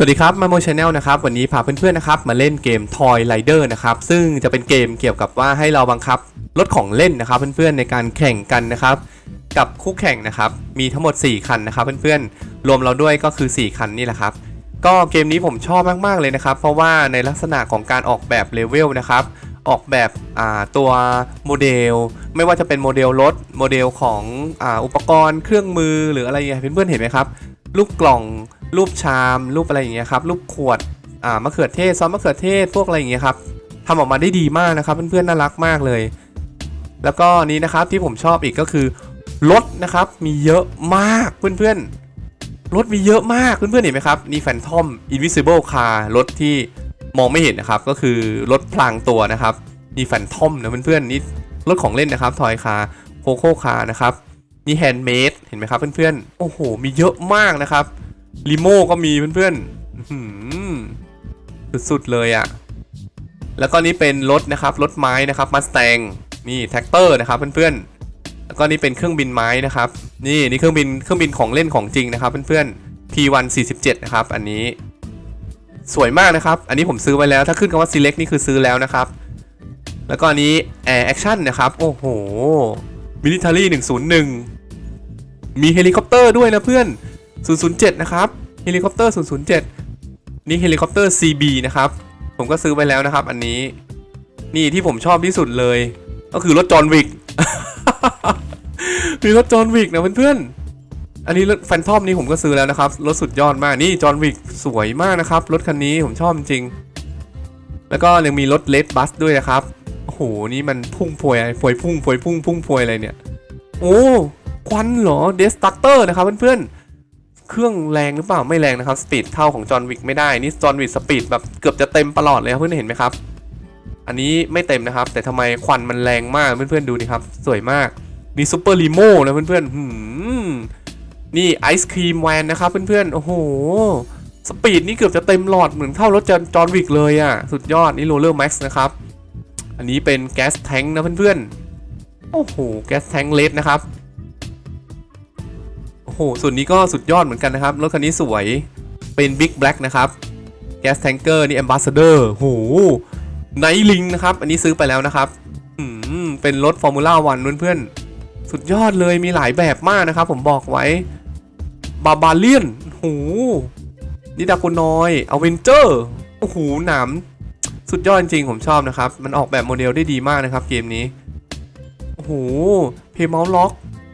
สวัสดีครับมาโมชาแนลนะครับวันนี้พาเพื่อนๆนะครับมาเล่นเกม Toy Rider นะครับซึ่งจะเป็นเกมเกี่ยวกับว่าให้เราบังคับรถของเล่นนะครับ เพื่อนๆในการแข่งกันนะครับ กับคู่แข่งนะครับมีทั้งหมด 4 คันนะครับ เพื่อนๆรวมเราด้วยก็คือ 4 คันนี่แหละครับ ก็เกมนี้ผมชอบมากๆเลยนะครับ เพราะว่าในลักษณะของการออกแบบเลเวลนะครับออกแบบตัวโมเดล ไม่ว่าจะเป็นโมเดลรถโมเดลของออุปกรณ์เครื่องมือหรืออะไรอย่างเงี้ยเพื่อนๆเห็นไหมครับรูปกล่อง รูปชาม รูปอะไรอย่างเงี้ยครับ รูปขวด อ่ามะเขือเทศซอสมะเขือเทศ พวกอะไรอย่างเงี้ยครับทำออกมาได้ดีมากนะครับ เพื่อนๆน่ารักมากเลย แล้วก็นี้นะครับที่ผมชอบอีกก็คือรถนะครับ มีเยอะมากเพื่อนๆรถมีเยอะมากเพื่อนๆเห็นไหมครับนี่แฟนทอม Invisible Car รถที่มองไม่เห็นนะครับ ก็คือรถพลางตัวนะครับนี่แฟนทอมนะเพื่อนๆนี่รถของเล่นนะครับทอยคาร์โคโค่คาร์นะครับนี่แฮนด์เมดเห็นไหมครับเพื่อนๆโอ้โหมีเยอะมากนะครับ ลิโม่ก็มีเพื่อนๆสุดๆเลยอะ่ะ แล้วก็นี่เป็นรถนะครับ รถไม้นะครับมาส t ตงนี่แท็กเตอร์นะครับเพื่อนๆ แล้วก็นี่เป็นเครื่องบินไม้นะครับ นี่นี่เครื่องบินเครื่องบินของเล่นของจริงนะครับเพื่อนๆ P1 47 นะครับ อันนี้ สวยมากนะครับ อันนี้ผมซื้อไว้แล้วถ้าขึ้นคำว่า select นี่คือซื้อแล้วนะครับ แล้วก็อันนี้ air action นะครับ โอ้โห military 101 มีเฮลิคอปเตอร์ด้วยนะเพื่อน 007 นะครับเฮลิคอปเตอร์ 007 นี่เฮลิคอปเตอร์ CB นะครับ ผมก็ซื้อไปแล้วนะครับ อันนี้ นี่ที่ผมชอบที่สุดเลย ก็คือรถจอห์นวิก มีรถจอห์นวิกนะเพื่อนๆ อันนี้รถแฟนทอมนี่ผมก็ซื้อแล้วนะครับ รถสุดยอดมาก นี่จอห์นวิกสวยมากนะครับ รถคันนี้ผมชอบจริง แล้วก็ยังมีรถเลดบัสด้วยนะครับ โอ้โห นี่มันพุ่งพวยอะไรพวยพุ่งพวยพุ่งพุ่งพวยอะไรเนี่ย โอ้ ควันเหรอ เดสตัตเตอร์นะครับเพื่อนๆ เครื่องแรงหรือเปล่าไม่แรงนะครับสปีดเท่าของจอห์นวิกไม่ได้นี่จอห์นวิกสปีดแบบเกือบจะเต็มตลอดเลยครับเพื่อนเห็นไหมครับ อันนี้ไม่เต็มนะครับ แต่ทำไมควันมันแรงมากเพื่อนๆดูดิครับ สวยมากนี่ซูเปอร์ลีโม่นะเพื่อนๆหืมนี่ไอศครีมแวนนะครับเพื่อนๆโอ้โหสปีดนี่เกือบจะเต็มหลอดเหมือนเท่ารถจอห์นวิกเลยอะ่ะสุดยอดนี่โรลเลอร์แม็กซ์นะครับอันนี้เป็นแก๊สแทงค์นะเพื่อนๆโอ้โหแก๊สแทงค์เลดนะครับ โอ้โหส่วนนี้ก็สุดยอดเหมือนกันนะครับ รถคันนี้สวยเป็นบิ๊กแบล็กนะครับแก๊สแทงเกอร์นี่ a อมบ s สเดอร์โหไนลิงนะครับ อันนี้ซื้อไปแล้วนะครับอืมเป็นรถฟอร์มูล่าวันเพื่อนๆ สุดยอดเลยมีหลายแบบมากนะครับ ผมบอกไว้บาบาเลียนโหนิดาโคนอยอเวนเจอร์โอ้โหหนามสุดยอดจริงผมชอบนะครับ มันออกแบบโมเดลได้ดีมากนะครับเกมนี้ โอ้โหเพย์เมาส์ล็อก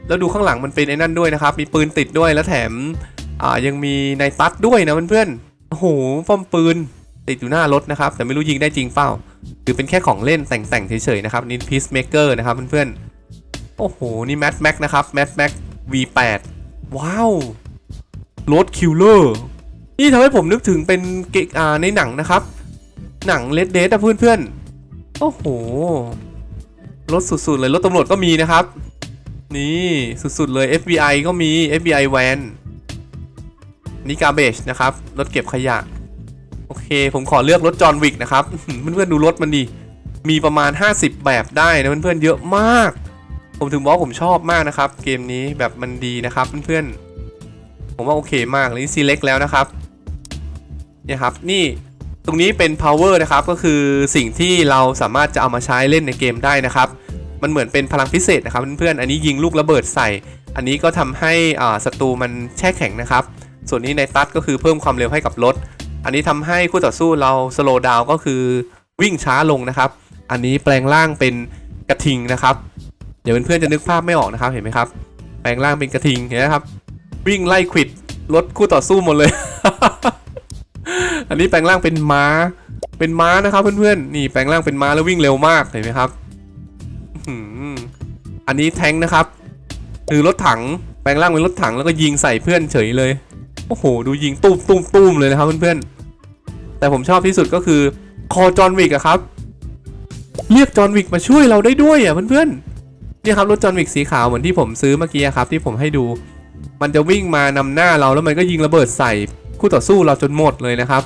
แล้วดูข้างหลังมันเป็นไอ้นั่นด้วยนะครับ มีปืนติดด้วยแล้วแถมอ่ายังมีในตัดด้วยนะเพื่อนๆโอ้โหป้อมปืนติดอยู่หน้ารถนะครับ แต่ไม่รู้ยิงได้จริงเปล่าหรือเป็นแค่ของเล่นแต่งๆเฉยๆนะครับนี่พีซเมเกอร์นะครับเพื่อนๆโอ้โหนี่แม d แม็กนะครับแม d แม็ก V8 ว้าวรถคิลเลอร์นี่ทำให้ผมนึกถึงเป็นเกอ่าในหนังนะครับ หนังเลดเดอะเพื่อนๆโอ้โหรถสุดๆเลยรถตำรวจก็มีนะครับ นี่สุดๆเลย FBI ก็มี FBI van นี่ garbage นะครับ รถเก็บขยะ โอเค ผมขอเลือกรถจอห์นวิกนะครับ เพื่อนๆดูรถมันดีมีประมาณ 50 แบบได้นะเพื่อนๆเยอะมาก ผมถึงบอกผมชอบมากนะครับ เกมนี้แบบมันดีนะครับเพื่อนๆ ผมว่าโอเคมากนี่ select แล้วนะครับเนี่ยครับนี่ตรงนี้เป็น power นะครับ ก็คือสิ่งที่เราสามารถจะเอามาใช้เล่นในเกมได้นะครับ มันเหมือนเป็นพลังพิเศษนะครับเพื่อนๆอันนี้ยิงลูกระเบิดใส่ อันนี้ก็ทำให้อ่าศัตรูมันแช่แข็งนะครับ ส่วนนี้ในตัดก็คือเพิ่มความเร็วให้กับรถ อันนี้ทำให้คู่ต่อสู้เราสโลว์ดาวก็คือวิ่งช้าลงนะครับ อันนี้แปลงร่างเป็นกระทิงนะครับเดี๋ยวเพื่อนๆจะนึกภาพไม่ออกนะครับเห็นไหมครับ แปลงร่างเป็นกระทิงเห็นไหมครับ วิ่งไล่ควิดรถคู่ต่อสู้หมดเลย อันนี้แปลงร่างเป็นม้า เป็นม้านะครับเพื่อนๆ นี่แปลงร่างเป็นม้าแล้ววิ่งเร็วมากเห็นไหมครับ อันนี้แทงนะครับ คือรถถังแปลงร่างเป็นรถถังแล้วก็ยิงใส่เพื่อนเฉยเลย โอ้โห ดูยิงตุ้มตุ้มตุ้มเลยนะครับเพื่อนๆ แต่ผมชอบที่สุดก็คือคอจอนวิกอะครับ เรียกจอนวิกมาช่วยเราได้ด้วยอะเพื่อนๆนี่ครับรถจอนวิกสีขาวเหมือนที่ผมซื้อเมื่อกี้ครับ ที่ผมให้ดู มันจะวิ่งมานำหน้าเราแล้วมันก็ยิงระเบิดใส่คู่ต่อสู้เราจนหมดเลยนะครับ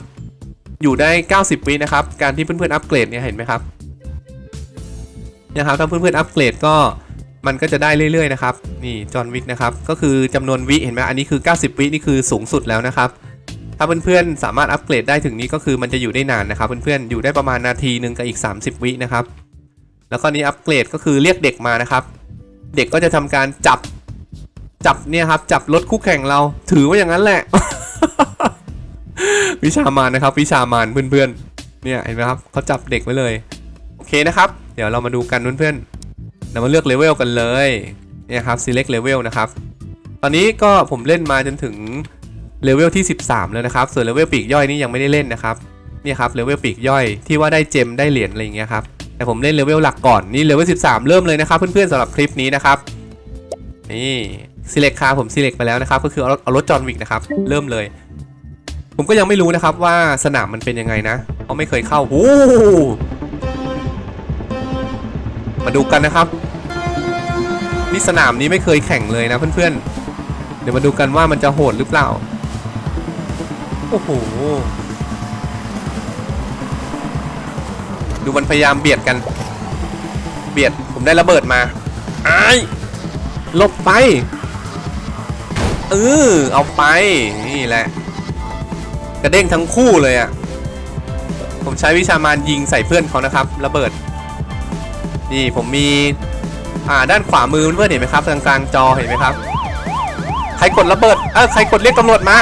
อยู่ได้ 90วินะครับ การที่เพื่อนๆอัปเกรดเนี่ยเห็นไหมครับ นี่ยครับถ้าเพื่อนๆอัปเกรดก็มันก็จะได้เรื่อยๆนะครับนี่จอห์นวิกนะครับก็คือจำนวนวิเห็นไหมอันนี้คือ 90 วินี่คือสูงสุดแล้วนะครับถ้าเพื่อนๆสามารถอัปเกรดได้ถึงนี้ก็คือมันจะอยู่ได้นานนะครับเพื่อนๆอยู่ได้ประมาณนาทีหนึ่งกับอีก 30 วินะครับแล้วก็นี้อัปเกรดก็คือเรียกเด็กมานะครับ เด็กก็จะทำการจับจับเนี่ยครับจับรถคู่แข่งเราถือว่าอย่างนั้นแหละ วิชามานนะครับ วิชามานเพื่อนๆเนี่ยเห็นไหมครับเขาจับเด็กไว้เลย โอเคนะครับ เดี๋ยวเรามาดูกันเพื่อนๆเรามาเลือกเลเวลกันเลยเนี่ยครับ select level นะครับ ตอนนี้ก็ผมเล่นมาจนถึงเลเวลที่ 13 แล้วนะครับ ส่วนเลเวลปีกย่อยนี่ยังไม่ได้เล่นนะครับเนี่ยครับเลเวลปีกย่อยที่ว่าได้เจมได้เหรียญอะไรอย่างเงี้ยครับแต่ผมเล่นเลเวลหลักก่อนนี่เลเวล13 เริ่มเลยนะครับเพื่อนๆสำหรับคลิปนี้นะครับนี่ select คาผม select ไปแล้วนะครับ ก็คือเอารถเอารถจอห์นวิกนะครับ เริ่มเลย ผมก็ยังไม่รู้นะครับว่าสนามมันเป็นยังไงนะเพราะไม่เคยเข้าโอ้ มาดูกันนะครับนี่สนามนี้ไม่เคยแข่งเลยนะเพื่อนๆ เดี๋ยวมาดูกันว่ามันจะโหดหรือเปล่า โอ้โห ดูมันพยายามเบียดกัน เบียด ผมได้ระเบิดมาไอ้ายหลบไป เออ เอาไป นี่แหละ กระเด้งทั้งคู่เลยอะ่ะ ผมใช้วิชามานยิงใส่เพื่อนเขานะครับ ระเบิด นี่ผมมีอ่าด้านขวามือเพื่อนเห็นไหมครับกลางกลางๆจอเห็นไหมครับ ใครกดระเบิดเออใครกดเรียกตำรวจมา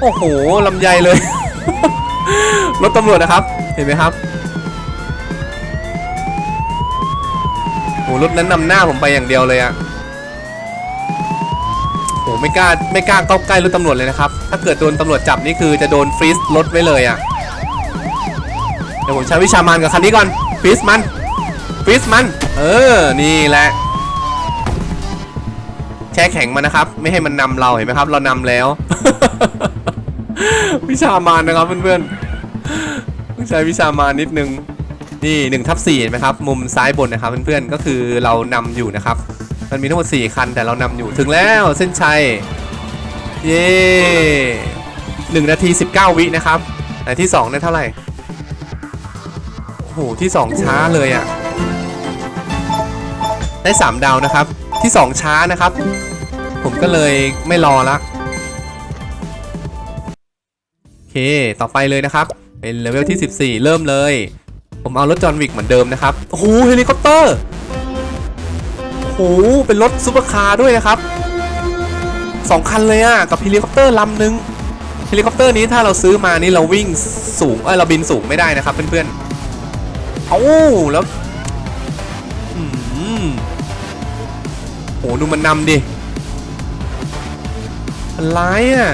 โอ้โหลำใหญ่เลย รถตำรวจนะครับ เห็นไหมครับโอ้รถนั้นนำหน้าผมไปอย่างเดียวเลยอะโอ้ไม่กล้าไม่กล้าเข้าใกล้รถตำรวจเลยนะครับ ถ้าเกิดโดนตำรวจจับนี่คือจะโดนฟรีซรถไว้เลยอะเดี๋ยวผมใช้วิชามานกับคันนี้ก่อน ฟรีซมันฟิสมัน เออ นี่แหละ แช่แข็งมันนะครับ ไม่ให้มันนำเราเห็นไหมครับ เรานำแล้ว วิชามานนะครับเพื่อนๆต้องใช้วิชามานนิดนึง นี่หนึ่งทับสี่เห็นไหมครับ มุมซ้ายบนนะครับเพื่อนๆ ก็คือเรานำอยู่นะครับ มันมีทั้งหมด4คันแต่เรานำอยู่ถึงแล้วเส้นชัย เย้หนึ่งนาที19วินะครับแต่ที่2เนี่ยเท่าไหร่ โหที่2ช้าเลยอะ่ะ ได้3ดาวนะครับ ที่2ช้านะครับ ผมก็เลยไม่รอละโอเค ต่อไปเลยนะครับ เป็นเลเวลที่ 14 เริ่มเลย ผมเอารถจอห์นวิกเหมือนเดิมนะครับ โอ้โหเฮลิคอปเตอร์โอ้โหเป็นรถซูเปอร์คาร์ด้วยนะครับสองคันเลยอะกับเฮลิคอปเตอร์ลำหนึ่งเฮลิคอปเตอร์นี้ถ้าเราซื้อมานี่เราวิ่งสูงเอ้ยเราบินสูงไม่ได้นะครับเพื่อนๆ เอ้าแล้วอืมโหดูมันนำดิมันร้ายอะ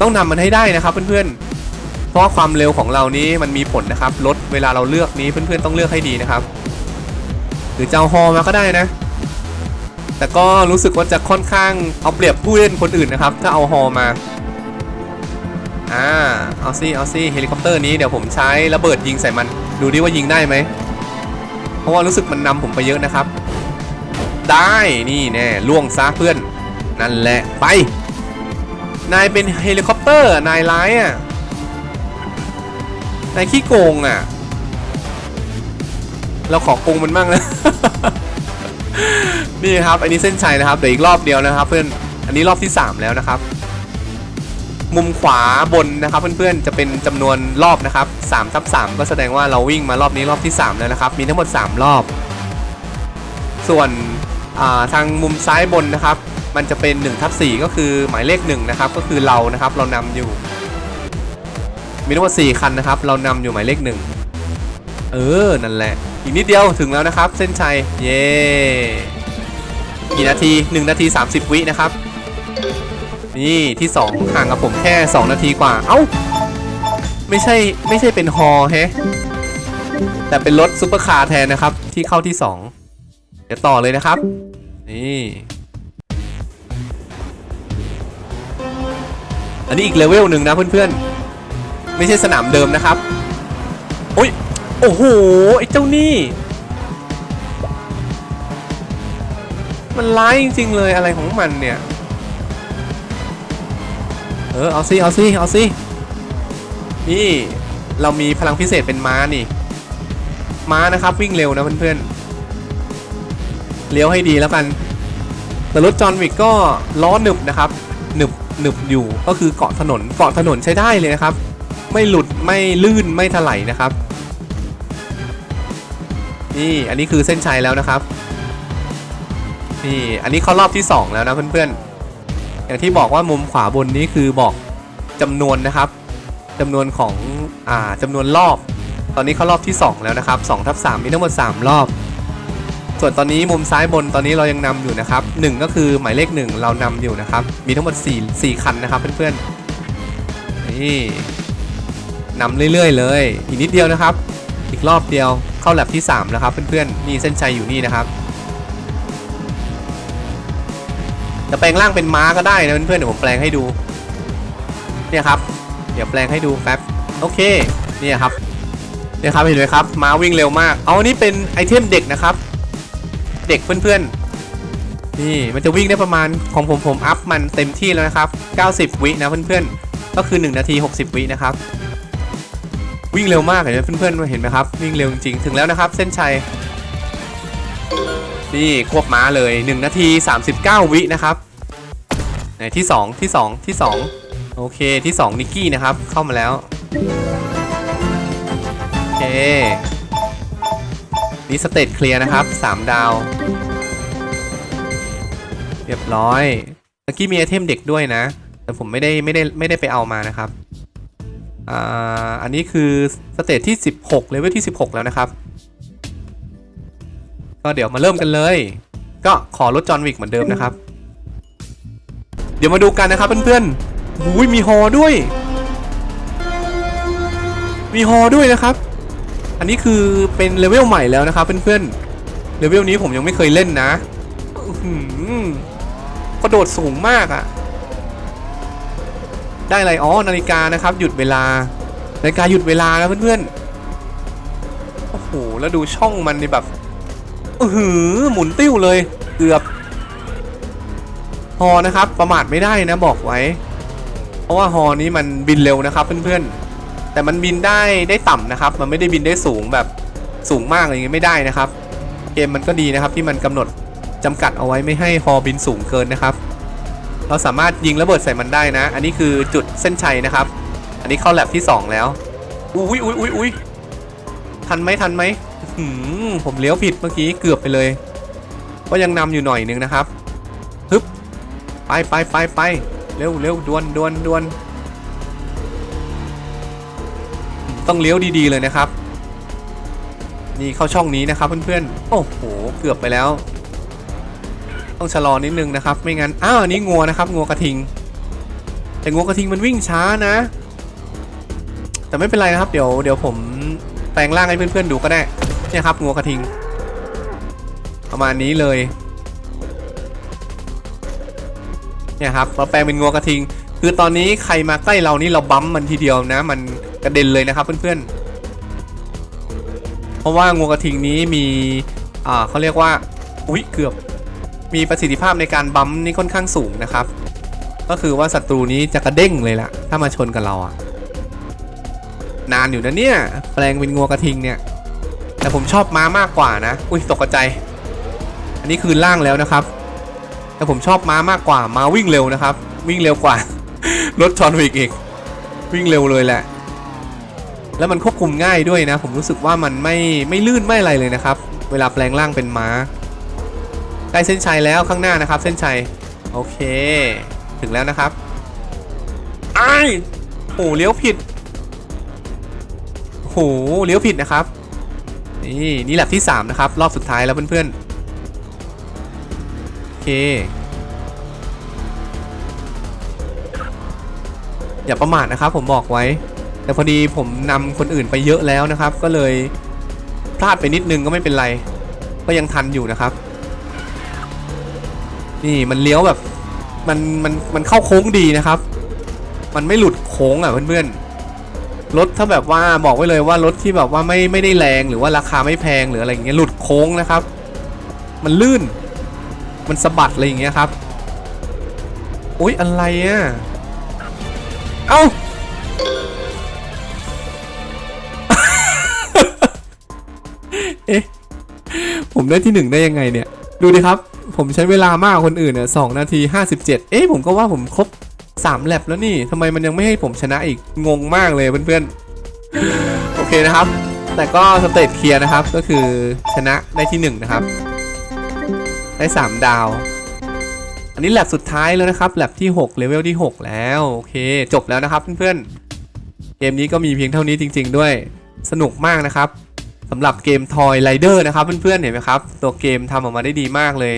ต้องนำมันให้ได้นะครับเพื่อนๆ เพราะความเร็วของเรานี้มันมีผลนะครับรถเวลาเราเลือกนี้เพื่อนๆต้องเลือกให้ดีนะครับ หรือจะเอาฮอมาก็ได้นะ แต่ก็รู้สึกว่าจะค่อนข้างเอาเปรียบผู้เล่นคนอื่นนะครับ ถ้าเอาฮอมา อ่าเอาซี่เอาซี่เฮลิคอปเตอร์นี้เดี๋ยวผมใช้ระเบิดยิงใส่มันดูดิว่ายิงได้ไหมเพราะว่ารู้สึกมันนำผมไปเยอะนะครับ ได้นี่แน่ล่วงซะเพื่อน นั่นแหละไป นายเป็นเฮลิคอปเตอร์นายร้ายอะนายขี้โกงอะ เราขอโกงมันบ้างนะนี่ครับ อันนี้เส้นชัยนะครับ เดี๋ยวอีกรอบเดียวนะครับ เพื่อน อันนี้รอบที่ 3 แล้วนะครับ มุมขวาบนนะครับเพื่อนๆจะเป็นจำนวนรอบนะครับ3ทับ3ก็แสดงว่าเราวิ่งมารอบนี้รอบที่ 3 แล้วนะครับ มีทั้งหมด 3 รอบ ส่วนาทางมุมซ้ายบนนะครับ มันจะเป็น1ทับ4ก็คือหมายเลข1นะครับก็คือเรานะครับเรานำอยู่ มีทั้งหมด4คันนะครับ เรานำอยู่หมายเลข 1 เออนั่นแหละ อีกนิดเดียวถึงแล้วนะครับ เส้นชัยเย้กี่นาที 1 นาที 30 วินะครับ นี่ที่ 2 ห่างกับผมแค่ 2 นาทีกว่า เอ้า ไม่ใช่ไม่ใช่เป็นฮอแฮะแต่เป็นรถซุปเปอร์คาร์แทนนะครับ ที่เข้าที่ 2 เดี๋ยวต่อเลยนะครับ นี่อันนี้อีกเลเวลหนึ่งนะเพื่อนๆ ไม่ใช่สนามเดิมนะครับ โอ้ย โอ้โห ไอ้เจ้านี่ มันร้ายจริง ๆ เลยอะไรของมันเนี่ย เออเอาสิเอาสิเอาสินี่เรามีพลังพิเศษเป็นม้านี่ ม้านะครับวิ่งเร็วนะเพื่อนๆ เลี้ยวให้ดีแล้วกันแต่รถจอห์นวิกก็ล้อหนึบนะครับ หนึบหนึบอยู่ก็คือเกาะถนนเกาะถนนใช้ได้เลยนะครับ ไม่หลุดไม่ลื่นไม่ถลายนะครับ นี่อันนี้คือเส้นชัยแล้วนะครับ นี่อันนี้เข้ารอบที่ 2 แล้วนะเพื่อนๆ อย่างที่บอกว่ามุมขวาบนนี้คือบอกจำนวนนะครับจำนวนของอ่าจำนวนรอบ ตอนนี้เข้ารอบที่ 2 แล้วนะครับ2ทับ3มีทั้งหมด 3 รอบ ส่วนตอนนี้มุมซ้ายบนตอนนี้เรายังนำอยู่นะครับ1ก็คือหมายเลข 1 เรานำอยู่นะครับ มีทั้งหมด 4 4 คันนะครับเพื่อนๆนี่นำเรื่อยๆ เลย อีกนิดเดียวนะครับ อีกรอบเดียวเข้าแลบที่ 3 แล้วครับเพื่อนๆนี่เส้นชัยอยู่นี่นะครับ จะแปลงร่างเป็นม้าก็ได้นะเพื่อนๆเดี๋ยวผมแปลงให้ดู เนี่ยครับ เดี๋ยวแปลงให้ดูแป๊บโอเค เนี่ยครับ เนี่ยครับเห็นไหมครับ ม้าวิ่งเร็วมาก เอาอันนี้เป็นไอเทมเด็กนะครับ เด็กเพื่อนๆ นี่มันจะวิ่งได้ประมาณของผมผมอัพมันเต็มที่แล้วนะครับ 90 วินะเพื่อนๆ ก็คือ 1 นาที 60 วินะครับ วิ่งเร็วมากเห็นไหมเพื่อนๆ เห็นไหมครับ วิ่งเร็วจริงๆ ถึงแล้วนะครับ เส้นชัย นี่ควบม้าเลย 1 นาที 39 วินะครับไหนที่ 2 ที่ 2 ที่ 2 โอเคที่ 2 นิกกี้นะครับ เข้ามาแล้ว โอเค นี่สเตตเคลียร์นะครับ 3 ดาว เรียบร้อยเมื่อกี้มีไอเทมเด็กด้วยนะ แต่ผมไม่ได้ไม่ได้ไม่ได้ไปเอามานะครับอ่าอันนี้คือสเตตที่ 16เลเวลที่ 16 แล้วนะครับ ก็เดี๋ยวมาเริ่มกันเลย ก็ขอรถจอห์นวิกเหมือนเดิมนะครับ เดี๋ยวมาดูกันนะครับเพื่อนๆหูยมีฮอด้วย มีฮอด้วยนะครับ อันนี้คือเป็นเลเวลใหม่แล้วนะครับเพื่อนๆ เลเวลนี้ผมยังไม่เคยเล่นนะอื้อหือกระโดดสูงมากอะได้อะไรอ๋อนาฬิกานะครับ หยุดเวลา นาฬิกาหยุดเวลานะเพื่อนๆ โอ้โห แล้วดูช่องมันในแบบ อือหือหมุนติ้วเลย เกือบ ฮอนะครับ ประมาทไม่ได้นะบอกไว้ เพราะว่าฮอนี้มันบินเร็วนะครับเพื่อนๆ แต่มันบินได้ได้ต่ำนะครับ มันไม่ได้บินได้สูงแบบสูงมากอะไรเงี้ยไม่ได้นะครับ เกมมันก็ดีนะครับที่มันกำหนดจำกัดเอาไว้ไม่ให้ฮอบินสูงเกินนะครับ เราสามารถยิงระเบิดใส่มันได้นะ อันนี้คือจุดเส้นชัยนะครับ อันนี้เข้าแลบที่ 2 แล้ว อุ้ยอุ้ยอุ้ยอุ้ยทันไหมทันไหม ผมเลี้ยวผิดเมื่อกี้เกือบไปเลย ก็ยังนำอยู่หน่อยนึงนะครับฮึบไปไปไปไปเร็วเร็วดวนดวนดวนต้องเลี้ยวดีๆเลยนะครับ นี่เข้าช่องนี้นะครับเพื่อนๆ โอ้โห เกือบไปแล้ว ต้องชะลอนิดนึงนะครับ ไม่งั้น อ้าวอันนี้งัวนะครับ งัวกระทิง แต่งัวกระทิงมันวิ่งช้านะ แต่ไม่เป็นไรนะครับ เดี๋ยวเดี๋ยวผมแปลงร่างให้เพื่อนๆดูก็ได้ นี่ยครับ งัวกระทิง ประมาณนี้เลย เนี่ยครับเราแปลงเป็นงัวกระทิง คือตอนนี้ใครมาใกล้เรานี่เราบั๊มมันทีเดียวนะ มันกระเด็นเลยนะครับเพื่อนๆ เพราะว่างัวกระทิงนี้มี อ่าเขาเรียกว่า อุ๊ยเกือบ มีประสิทธิภาพในการบั๊มนี่ค่อนข้างสูงนะครับ ก็คือว่าศัตรูนี้จะกระเด้งเลยล่ะ ถ้ามาชนกับเราอะนานอยู่นะเนี่ย แปลงเป็นงัวกระทิงเนี่ย แต่ผมชอบม้ามากกว่านะ อุ้ยตกใจ อันนี้คือล่างแล้วนะครับ แต่ผมชอบม้ามากกว่า ม้าวิ่งเร็วนะครับ วิ่งเร็วกว่า รถจอนวิกอีก วิ่งเร็วเลยแหละ แล้วมันควบคุมง่ายด้วยนะ ผมรู้สึกว่ามันไม่ไม่ลื่นไม่อะไรเลยนะครับ เวลาแปลงร่างเป็นม้า ใกล้เส้นชัยแล้วข้างหน้านะครับ เส้นชัย โอเค ถึงแล้วนะครับไอ้โอ้เลี้ยวผิดโอ้โหเลี้ยวผิดนะครับ นี่นี่แลบที่ 3 นะครับ รอบสุดท้ายแล้วเพื่อนๆ โอเค อย่าประมาทนะครับผมบอกไว้ แต่พอดีผมนำคนอื่นไปเยอะแล้วนะครับ ก็เลยพลาดไปนิดนึงก็ไม่เป็นไร ก็ยังทันอยู่นะครับ นี่มันเลี้ยวแบบมันมันมันเข้าโค้งดีนะครับ มันไม่หลุดโค้งอะเพื่อนๆ รถถ้าแบบว่าบอกไว้เลยว่ารถที่แบบว่าไม่ไม่ได้แรงหรือว่าราคาไม่แพงหรืออะไรอย่างเงี้ยหลุดโค้งนะครับ มันลื่น มันสะบัดอะไรอย่างเงี้ยครับอุ๊ยอะไรอะเอ้าเอ๊ะผมได้ที่หนึ่งได้ยังไงเนี่ย ดูดิครับ ผมใช้เวลามากคนอื่นเนี่ยสองนาที57เอ๊ะผมก็ว่าผมครบ 3แลบแล้วนี่ทำไมมันยังไม่ให้ผมชนะอีกงงมากเลยเพื่อนๆ โอเคนะครับ แต่ก็สเตตเคลียร์นะครับก็คือชนะได้ที่ 1 นะครับ ได้ 3 ดาว อันนี้แลบสุดท้ายแล้วนะครับแลบที่6เลเวลที่ 6 แล้ว โอเค จบแล้วนะครับเพื่อนๆ เกมนี้ก็มีเพียงเท่านี้จริง ๆ ด้วยสนุกมากนะครับสำหรับเกม Toy Rider นะครับเพื่อนๆเห็นไหมครับ ตัวเกมทำออกมาได้ดีมากเลย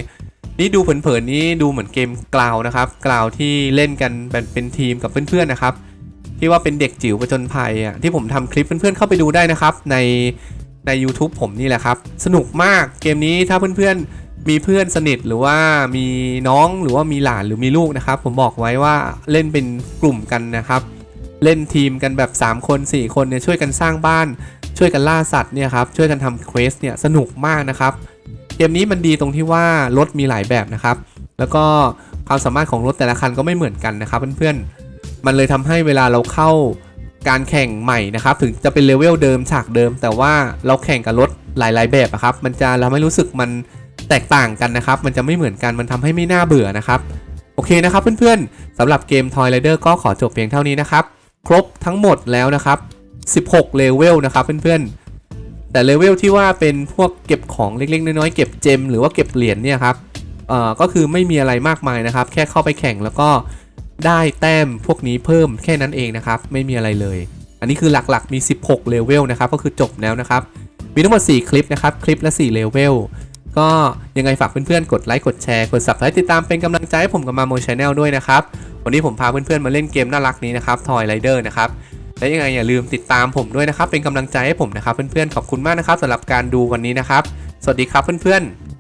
นี่ดูเผินๆนี่ดูเหมือนเกมกล่าวนะครับกล่าวที่เล่นกันเป็นทีมกับเพื่อนๆนะครับ ที่ว่าเป็นเด็กจิ๋วประจนภัยอะที่ผมทำคลิปเพื่อนๆเข้าไปดูได้นะครับ ในใน YouTube ผมนี่แหละครับ สนุกมากเกมนี้ถ้าเพื่อนๆมีเพื่อนสนิทหรือว่ามีน้องหรือว่ามีหลานหรือมีลูกนะครับ ผมบอกไว้ว่าเล่นเป็นกลุ่มกันนะครับ เล่นทีมกันแบบ 3 คน 4 คนเนี่ยช่วยกันสร้างบ้าน ช่วยกันล่าสัตว์เนี่ยครับช่วยกันทำเควสเนี่ยสนุกมากนะครับ เกมนี้มันดีตรงที่ว่ารถมีหลายแบบนะครับ แล้วก็ความสามารถของรถแต่ละคันก็ไม่เหมือนกันนะครับเพื่อนๆ มันเลยทำให้เวลาเราเข้าการแข่งใหม่นะครับ ถึงจะเป็นเลเวลเดิมฉากเดิม แต่ว่าเราแข่งกับรถหลาย ๆ แบบอะครับ มันจะเราไม่รู้สึกมันแตกต่างกันนะครับ มันจะไม่เหมือนกัน มันทำให้ไม่น่าเบื่อนะครับ โอเคนะครับเพื่อนๆสำหรับเกม Toy Rider ก็ขอจบเพียงเท่านี้นะครับ ครบทั้งหมดแล้วนะครับ 16 เลเวลนะครับเพื่อนๆ แต่เลเวลที่ว่าเป็นพวกเก็บของเล็กๆ น้อยๆเก็บเจมหรือว่าเก็บเหรียญเนี่ยครับเอ่อก็คือไม่มีอะไรมากมายนะครับ แค่เข้าไปแข่งแล้วก็ได้แต้มพวกนี้เพิ่มแค่นั้นเองนะครับ ไม่มีอะไรเลย อันนี้คือหลักๆมี 16เลเวลนะครับ ก็คือจบแล้วนะครับ มีทั้งหมด 4 คลิปนะครับ คลิปละ4เลเวลก็ยังไงฝากเพื่อนๆ กดไลค์ กดแชร์ กด subscribe ติดตามเป็นกำลังใจให้ผมกับมาโมชแนลด้วยนะครับ วันนี้ผมพาเพื่อนๆ มาเล่นเกมน่ารักนี้นะครับ Toy Rider นะครับ และยังไงอย่าลืมติดตามผมด้วยนะครับ เป็นกำลังใจให้ผมนะครับเพื่อนๆขอบคุณมากนะครับสำหรับการดูวันนี้นะครับ สวัสดีครับเพื่อนๆ